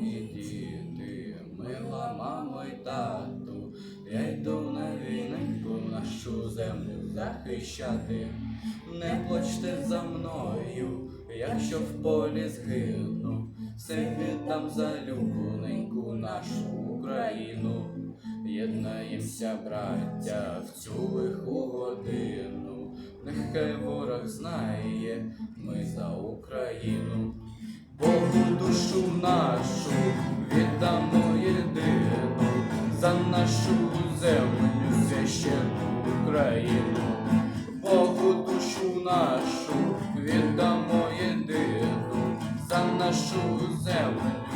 мої діти, мила мамо й тату, я йду на війненьку нашу землю захищати. Не плачте за мною, якщо в полі згину, все віддам за любоненьку нашу Україну. Єднаємося, браття, в цю лиху годину. Нехай ворог знає, ми за Україну. Богу душу нашу віддамо єдину за нашу землю священну Україну. Богу душу нашу віддамо єдину за нашу землю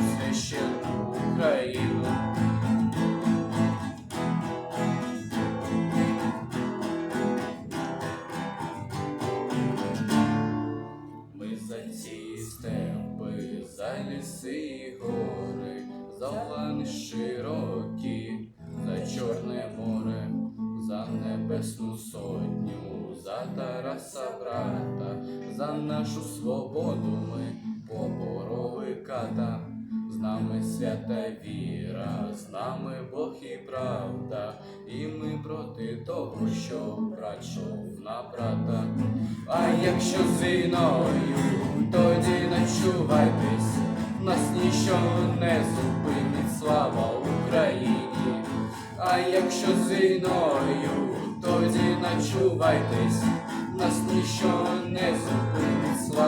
ліси гори, за лани широкі, за Чорне море, за небесну сотню, за Тараса брата, за нашу свободу ми побороли ката. З нами свята віра, з нами Бог і правда, і ми проти того, що прачов на брата. А якщо з війною, тоді начувайтесь, нас нічого не зупинить, слава Україні. А якщо з війною, тоді начувайтесь, нас ніщо не зупинить, слава.